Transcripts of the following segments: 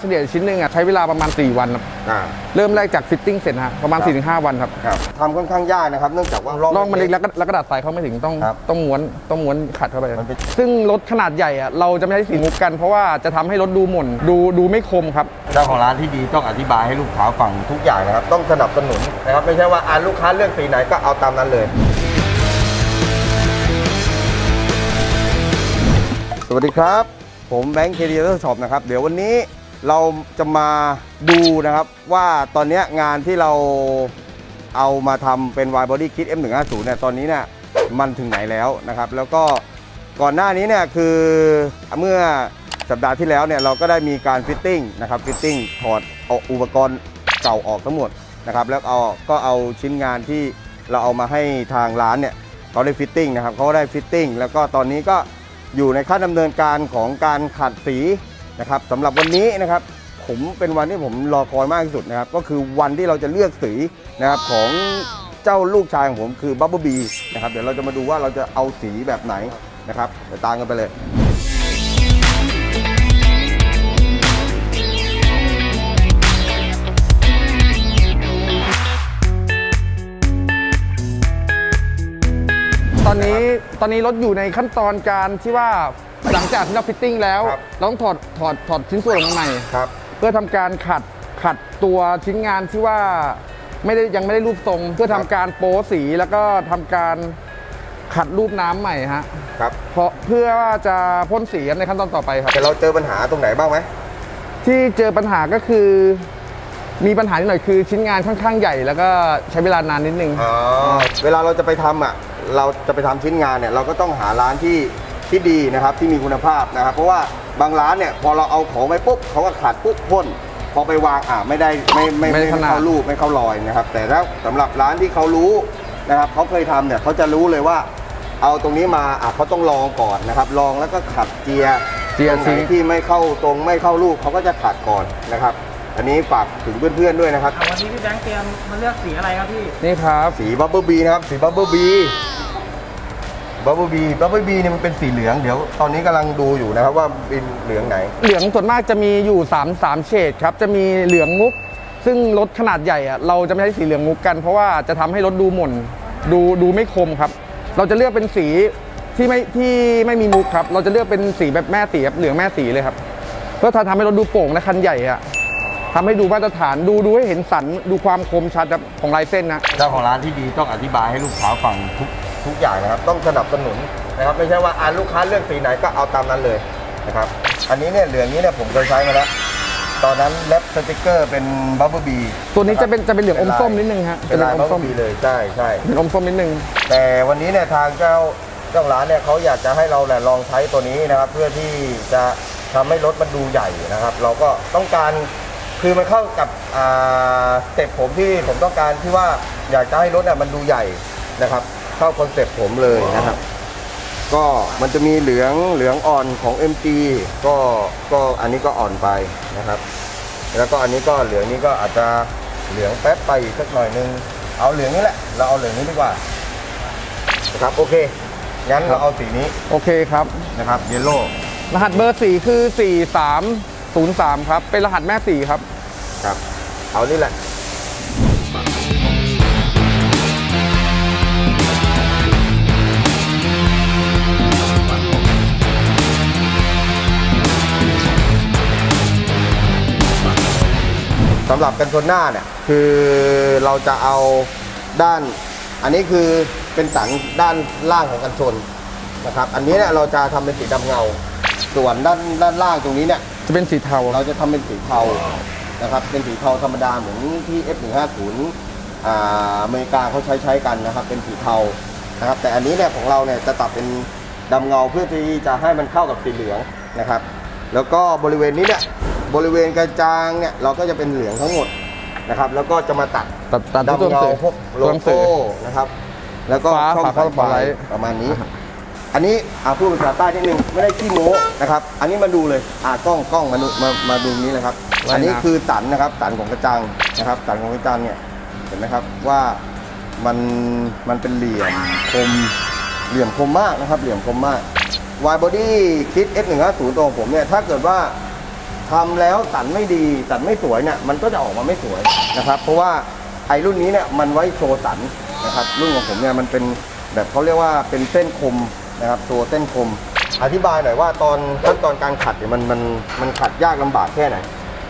เฉลี่ยชิ้นหนึ่งอะใช้เวลาประมาณ 4 วันครับอ่าเริ่มแรกจากฟิตติ้งเสร็จฮะประมาณครับ4-5 วันครับครับทำค่อนข้างยากนะครับเนื่องจากว่าลองมันเล็กแล้วก็แล้วก็ดัดสายเข้าไม่ถึงต้องครับต้องม้วนต้องม้วนขัดเข้าไป มันเป็น ซึ่งรถขนาดใหญ่อะเราจะไม่ใช้สีมุกกัน เพราะว่าจะทำให้รถดูหม่นดูดูไม่คมครับ เจ้าของร้านที่ดีต้องอธิบายให้ลูกค้าฟังทุกอย่างนะครับ ต้องสนับสนุนนะครับไม่ใช่ว่าอ่านลูกค้าเลือกสีไหนก็เอาตามนั้นเลย สวัสดีครับ ผมแบงค์เคดีเตอร์ช็อปนะครับ เดี๋ยววันนี้ เราจะมาดูนะครับว่าตอนนี้งานที่เราเอามาทำเป็น Y Body Kit M150 เนี่ยตอนนี้เนี่ยมันถึงไหนแล้วนะครับ แล้วก็ก่อนหน้านี้เนี่ยคือเมื่อสัปดาห์ที่แล้วเนี่ยเราก็ได้มีการฟิตติ้งนะครับฟิตติ้งถอดเอาอุปกรณ์เก่าออกทั้งหมดนะครับแล้วเอาก็เอาชิ้นงานที่เราเอามาให้ทางร้านเนี่ยเขาได้ฟิตติ้งนะครับเขาได้ฟิตติ้งแล้วก็ตอนนี้ก็อยู่ในขั้นดำเนินการของการขัดสี นะครับสำหรับวันนี้นะครับผมเป็นวันที่ผมรอคอยมากที่สุดนะครับ ก็คือวันที่เราจะเลือกสีนะครับของเจ้าลูกชายของผมคือบับเบิลบีนะครับเดี๋ยวเราจะมาดูว่าเราจะเอาสีแบบไหนนะครับเดี๋ยวตามกันไปเลยตอนนี้ตอนนี้รถอยู่ในขั้นตอนการที่ว่า หลังจากที่เราฟิตติ้งแล้วครับ เราต้องถอดถอดถอดชิ้นส่วนออกมาใหม่ ครับ เพื่อทำการขัดขัดตัวชิ้นงานที่ว่าไม่ได้ยังไม่ได้รูปทรง เพื่อทำการโป๊สีแล้วก็ทำการขัดรูปน้ำใหม่ฮะครับ เพราะเพื่อว่าจะพ่นสีในขั้นตอนต่อไปครับ แต่เราเจอปัญหาตรงไหนบ้างไหม ที่เจอปัญหาก็คือมีปัญหานิดหน่อยคือชิ้นงานค่อนข้างใหญ่ แล้วก็ใช้เวลานานนิดนึง อ๋อ เวลาเราจะไปทำอะ เราจะไปทำชิ้นงานเนี่ย เราก็ต้องหาร้านที่ ที่ดีนะครับที่มีคุณภาพนะครับ เพราะว่าบางร้านเนี่ยพอเราเอาของไปปุ๊บเขาก็ขัดปุ๊บพ่นพอไปวางอะไม่ได้ไม่ไม่ไม่ได้ไม่ขนาดเข้ารูปไม่เข้ารอยนะครับ แต่ถ้าสำหรับร้านที่เขารู้นะครับเขาเคยทำเนี่ยเขาจะรู้เลยว่า เอาตรงนี้มาอะเขาต้องลองก่อนนะครับ ลองแล้วก็ขัดเจียเจียตรงไหนทิ้งที่ไม่เข้าตรงไม่เข้ารูปเขาก็จะขัดก่อนนะครับ อันนี้ฝากถึงเพื่อนๆด้วยนะครับ อะวันนี้พี่แบงค์เตรียมมาเลือกสีอะไรครับพี่ นี่ครับ สีบับเบิลบีนะครับสีบับเบิลบี บับเบิลบีบับเบิลบีเนี่ยมันเป็นสีเหลืองเดี๋ยวตอนนี้กำลังดูอยู่นะครับว่าเป็นเหลืองไหน เหลืองส่วนมากจะมีอยู่3 3เฉดครับ จะมีเหลืองมุก ซึ่งรถขนาดใหญ่อะเราจะไม่ใช้สีเหลืองมุกกัน เพราะว่าจะทำให้รถดูหม่นดูดูไม่คมครับ เราจะเลือกเป็นสีที่ไม่ที่ไม่มีมุกครับ เราจะเลือกเป็นสีแบบแม่สีครับเหลืองแม่สีเลยครับเพื่อทำให้รถดูโปร่งและคันใหญ่อะทำให้ดูมาตรฐานดูดูให้เห็นสันดูความคมชัดครับของลายเส้นนะ เจ้าของร้านที่ดีต้องอธิบายให้ลูกค้าฟังทุก ทุกอย่างนะครับต้องสนับสนุนนะครับไม่ใช่ว่าอ่านลูกค้าเลือกสีไหนก็เอาตามนั้นเลยนะครับอันนี้เนี่ยเหลืองนี้เนี่ยผมเคยใช้มาแล้วตอนนั้นแรปสติกเกอร์เป็นบับเบิลบีตัวนี้จะเป็นจะเป็นเหลืองอมส้มนิดนึงฮะเป็นลายอบัมบเบิส้ลมบีเลยใช่ใช่เป็นอมส้มนิดนึง แต่วันนี้เนี่ยทางเจ้าเจ้าร้านเนี่ยเขาอยากจะให้เราแหละลองใช้ตัวนี้นะครับ เพื่อที่จะทำให้รถมันดูใหญ่นะครับ เราก็ต้องการคือมันเข้ากับอ่าสเต็ปผมที่ผมต้องการที่ว่าอยากจะให้รถเนี่ยมันดูใหญ่นะครับ เข้าคอนเซ็ปต์ผมเลยนะครับ ก็มันจะมีเหลืองเหลืองอ่อนของ MG ก็ก็อันนี้ก็อ่อนไปนะครับ แล้วก็อันนี้ก็เหลืองนี้ก็อาจจะเหลืองแป๊บไปอีกสักหน่อยนึง เอาเหลืองนี้แหละ เราเอาเหลืองนี้ดีกว่านะครับโอเค งั้นเราเอาสีนี้โอเคครับนะครับเยลโล่รหัสเบอร์สี่คือ 4303 ครับ เป็นรหัสแม่สี่ครับ ครับ เอานี่แหละ สำหรับกันชนหน้าเนี่ยคือเราจะเอาด้าน อันนี้คือเป็นสันด้านล่างของกันชนนะครับ อันนี้เนี่ยเราจะทำเป็นสีดำเงา ส่วนด้านด้านล่างตรงนี้เนี่ยจะเป็นสีเทาเราจะทำเป็นสีเทานะครับ เป็นสีเทาธรรมดาเหมือนที่ F150 อ่าอเมริกาเขาใช้ใช้กันนะครับ เป็นสีเทานะครับ แต่อันนี้เนี่ยของเราเนี่ยจะตัดเป็นดำเงาเพื่อที่จะให้มันเข้ากับสีเหลืองนะครับ แล้วก็บริเวณนี้เนี่ย บริเวณกระจางเนี่ยเราก็จะเป็นเหลืองทั้งหมดนะครับ แล้วก็จะมาตัดตัดตัดที่ตัวหดำนังเงาสือพวกโลตัวหนังสือ โก้นะครับ แล้วก็ฟ้าช่องฝาสายฝาไฟไลท์ประมาณนี้ อันนี้อาพูดภาษาใต้นิดนึงไม่ได้ขี้โม้นะครับ อันนี้มาดูเลยอ่ากล้องกล้องมาดูมามาดูนี้เลยครับ อันนี้คือสันนะครับสันของกระจังนะครับสันของกระจังเนี่ยเห็นไหมครับว่ามันมันเป็นเหลี่ยมคมเหลี่ยมคมมากนะครับ เหลี่ยมคมมาก Y body คิด F150 ตัวของผมเนี่ยถ้าเกิดว่า ทำแล้วสันไม่ดีสันไม่สวยเนี่ยมันก็จะออกมาไม่สวยนะครับ เพราะว่าไอ้รุ่นนี้เนี่ยมันไว้โชว์สันนะครับ รุ่นของผมเนี่ยมันเป็นแบบเขาเรียกว่าเป็นเส้นคมนะครับตัวเส้นคม อธิบายหน่อยว่าตอนขั้นตอนการขัดเนี่ยมันมันมันขัดยากลำบากแค่ไหน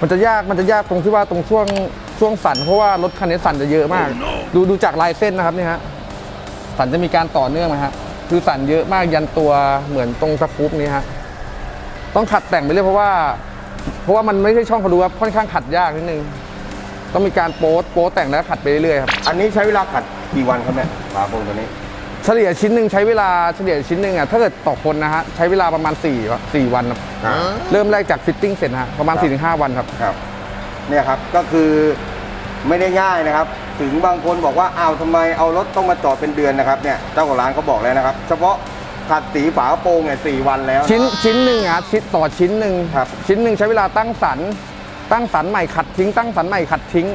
มันจะยากมันจะยากตรงที่ว่าตรงช่วงช่วงสันเพราะว่ารถคันนี้สันจะเยอะมาก ดูดูจากลายเส้นนะครับนี่ฮะสันจะมีการต่อเนื่องนะฮะคือสันเยอะมากยันตัวเหมือนตรงสกู๊ปนี้ฮะต้องขัดแต่งไปเรื่อยเพราะว่า เพราะว่ามันไม่ใช่ช่องเขาดูครับค่อนข้างขัดยากนิดนึงต้องมีการโป๊ตโป๊ตแต่งแล้วขัดไปเรื่อยๆครับอันนี้ใช้เวลาขัดกี่วันครับเนี่ยฝาโปรงตัวนี้ เฉลี่ยชิ้นหนึ่งใช้เวลาเฉลี่ยชิ้นหนึ่งอะถ้าเกิดต่อคนนะฮะใช้เวลาประมาณ4วะ4วันครับอ่า เริ่มแรกจากฟิตติ้งเสร็จฮะประมาณครับ4-5วันครับ ครับเนี่ยครับก็คือไม่ได้ง่ายนะครับ ถึงบางคนบอกว่าอ้าวทำไมเอารถต้องมาจอดเป็นเดือนนะครับเนี่ยเจ้าของร้านเขาบอกแล้วนะครับ เฉพาะ ขัดสีฝากระโปรงเนี่ยสี่วันแล้ว ชิ้นชิ้นหนึ่งอะชิ้นต่อชิ้นหนึ่งครับ ชิ้นหนึ่งใช้เวลาตั้งสันตั้งสันใหม่ขัดทิ้งตั้งสันใหม่ขัดทิ้ง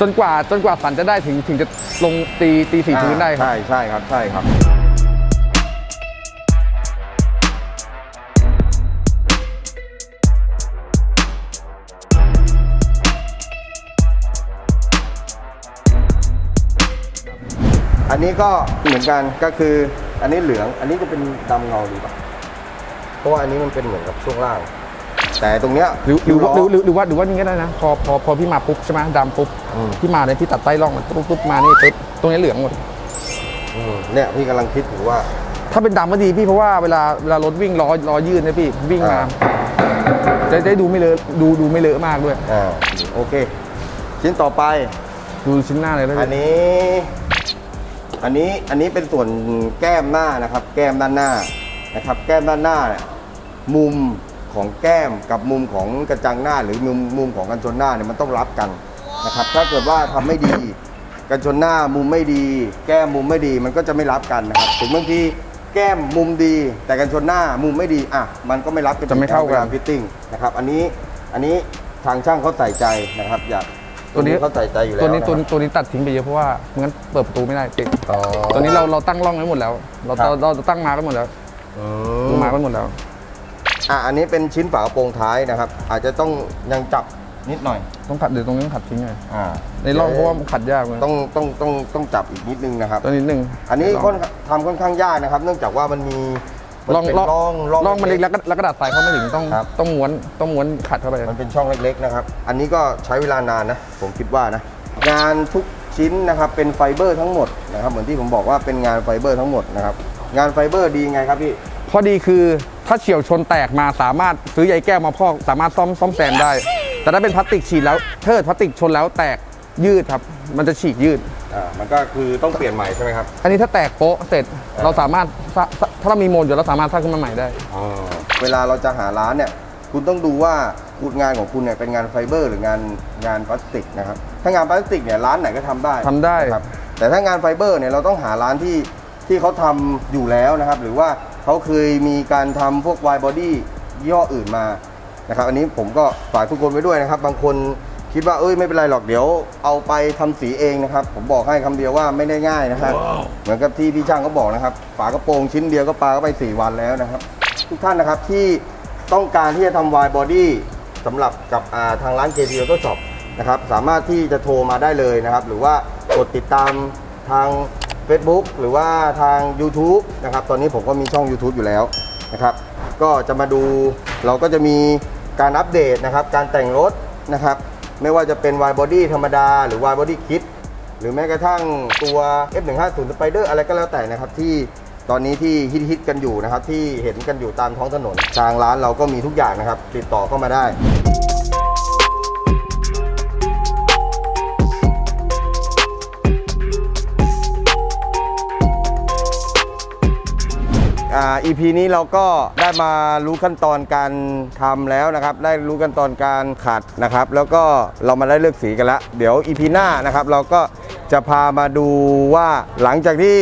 จนกว่าจนกว่าสันจะได้ถึงถึงจะลงตีตีสีพื้นได้ครับ ใช่ใช่ครับใช่ครับอันนี้ก็เหมือนกันก็คือ อันนี้เหลือง อันนี้จะเป็นดำเงาดีป่ะเพราะว่าอันนี้มันเป็นเหมือนกับช่วงล่าง แต่ตรงเนี้ยหรือหรือล้อหรือหรือหรือว่าหรือว่านี่ก็ได้นะ พอพอพอพี่มาปุ๊บใช่ไหมดำปุ๊บอืมพี่มาเลยพี่ตัดใต้ร่องมันปุ๊บปุ๊บมานี่ปุ๊บตรงนี้เหลืองหมด อืมเนี่ยพี่กำลังคิดถึงว่า ถ้าเป็นดำก็ดีพี่เพราะว่าเวลาเวลารถวิ่งล้อล้อยืดนะพี่วิ่งมา อ่า จะได้ดูไม่เลอะดูดูไม่เลอะมากด้วย อ่าโอเค ชิ้นต่อไปดูชิ้นหน้าเลยแล้วอันนี้ อันนี้อันนี้เป็นส่วนแก้มหน้านะครับ แก้มด้านหน้านะครับ แก้มด้านหน้าเนี่ยมุมของแก้มกับมุมของกระจังหน้า หรือมุมมุมของกันชนหน้าเนี่ยมันต้องรับกันนะครับ ถ้าเกิดว่าทำไม่ดีกันชนหน้ามุมไม่ดี แก้มมุมไม่ดีมันก็จะไม่รับกันนะครับถึงบางทีแก้มมุมดี แต่กันชนหน้ามุมไม่ดีอะมันก็ไม่รับกันจะไม่เข้ากันวลฟิตติ้งนะครับ อันนี้อันนี้ทางช่างเขาใส่ใจนะครับ อยาก ตัวนี้เขาใส่ใจอยู่แล้วตัวนี้ะครับตัวนี้ตัวนี้ตัดทิ้งไปเยอะเพราะว่าไม่งั้นเปิดประตูไม่ได้ติดอ๋อตัวนี้เราเราตั้งร่องไว้หมดแล้ว เราครับเราเราตั้งมาไว้หมดแล้วอืตั้งมาไว้หมดแล้วอะอันนี้เป็นชิ้นฝากระโปรงท้ายนะครับ อาจจะต้องยังจับนิดหน่อย ต้องขัดเดี๋ยวตรงนี้ต้องขัดทิ้งเลยอ่าในร่องเพราะว่ามันขัดยากเลยต้องต้องต้องต้องจับอีกนิดนึงนะครับตัวนิดนึงอันนี้ร่ค่องนทำค่อนข้างยากนะครับ เนื่องจากว่ามันมี มันร่องเป็นร่องร่องร่องร่องมันเล็กแล้วก็แล้วก็ดัดสายเข้าไม่ถึงต้องครับ ต้องม้วนต้องม้วนขัดเข้าไป มันเป็นช่องเล็กๆนะครับ อันนี้ก็ใช้เวลานานนะ ผมคิดว่านะ งานทุกชิ้นนะครับเป็นไฟเบอร์ทั้งหมดนะครับ เหมือนที่ผมบอกว่าเป็นงานไฟเบอร์ทั้งหมดนะครับ งานไฟเบอร์ดีไงครับพี่ ข้อดีคือถ้าเฉียวชนแตกมาสามารถซื้อใยแก้วมาพอกสามารถซ่อมซ่อมแซมได้ แต่ถ้าเป็นพลาสติกฉีดแล้วถ้าเกิดพลาสติกชนแล้วแตกยืดครับ มันจะฉีกยืด อ่า มันก็คือต้องเปลี่ยนใหม่ใช่ไหมครับ อันนี้ถ้าแตกโป๊ะเสร็จ เราสามารถสร้างถ้าเรามีโมนอยู่เราสามารถสร้างขึ้นมาใหม่ได้ เวลาเราจะหาร้านเนี่ย คุณต้องดูว่าคุณงานของคุณเนี่ยเป็นงานไฟเบอร์ หรืองานงานพลาสติกนะครับ ถ้างานพลาสติกเนี่ยร้านไหนก็ทำได้ทำได้ นะครับแต่ถ้างานไฟเบอร์เนี่ยเราต้องหาร้านที่ที่เขาทำอยู่แล้วนะครับ หรือว่าเขาเคยมีการทำพวกวายบอดี้ยี่ห้ออื่นมานะครับ อันนี้ผมก็ฝากทุกคนไว้ด้วยนะครับ บางคน คิดว่าเอ้ยไม่เป็นไรหรอกเดี๋ยวเอาไปทำสีเองนะครับ ผมบอกให้คำเดียวว่าไม่ได้ง่ายนะครับ เหมือนกับที่พี่ช่างเขาบอกนะครับ ฝากระโปรงชิ้นเดียวก็ปาเข้าไป 4 วันแล้วนะครับ ทุกท่านนะครับที่ต้องการที่จะทำวายบอดี้สำหรับกับอ่าทางร้าน JT Auto Shop นะครับสามารถที่จะโทรมาได้เลยนะครับ หรือว่ากดติดตามทาง Facebook หรือว่าทาง YouTube นะครับ ตอนนี้ผมก็มีช่อง YouTube อยู่แล้วนะครับ ก็จะมาดูเราก็จะมีการอัปเดตนะครับ การแต่งรถนะครับ ไม่ว่าจะเป็น Y Body ธรรมดา หรือ Y Body Kit หรือแม้กระทั่งตัว F150 Spider อะไรก็แล้วแต่นะครับ ที่ตอนนี้ที่ฮิตๆกันอยู่นะครับ ที่เห็นกันอยู่ตามท้องถนน ทางร้านเราก็มีทุกอย่างนะครับ ติดต่อเข้ามาได้ อ่า EP นี้เราก็ได้มารู้ขั้นตอนการทำแล้วนะครับ ได้รู้ขั้นตอนการขัดนะครับ แล้วก็เรามาได้เลือกสีกันแล้วเดี๋ยว EP หน้านะครับ เราก็ จะพามาดูว่าหลังจากที่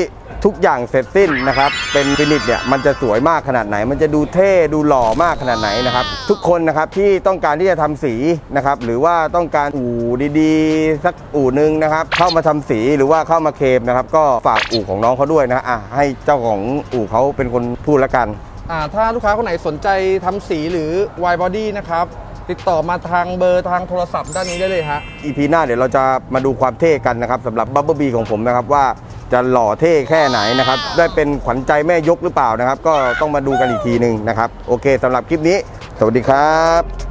ทุกอย่างเสร็จสิ้นนะครับ เป็นฟินิชเนี่ยมันจะสวยมากขนาดไหน มันจะดูเท่ดูหล่อมากขนาดไหนนะครับ ทุกคนนะครับที่ต้องการที่จะทำสีนะครับ หรือว่าต้องการอู่ดีๆ สักอู่หนึ่งนะครับ เข้ามาทำสีหรือว่าเข้ามาเคมนะครับ ก็ฝากอู่ของน้องเขาด้วยนะอะให้เจ้าของอู่เขาเป็นคนพูดละกันอ่าถ้าลูกค้าคนไหนสนใจทำสีหรือ wide body นะครับ ติดต่อมาทางเบอร์ทางโทรศัพท์ด้านนี้ได้เลยฮะอีพีหน้าเดี๋ยวเราจะมาดูความเท่กันนะครับสำหรับบับเบิลบีของผมนะครับว่าจะหล่อเท่แค่ไหนนะครับ ได้เป็นขวัญใจแม่ยกหรือเปล่านะครับ ก็ต้องมาดูกันอีกทีหนึ่งนะครับ โอเคสำหรับคลิปนี้ สวัสดีครับ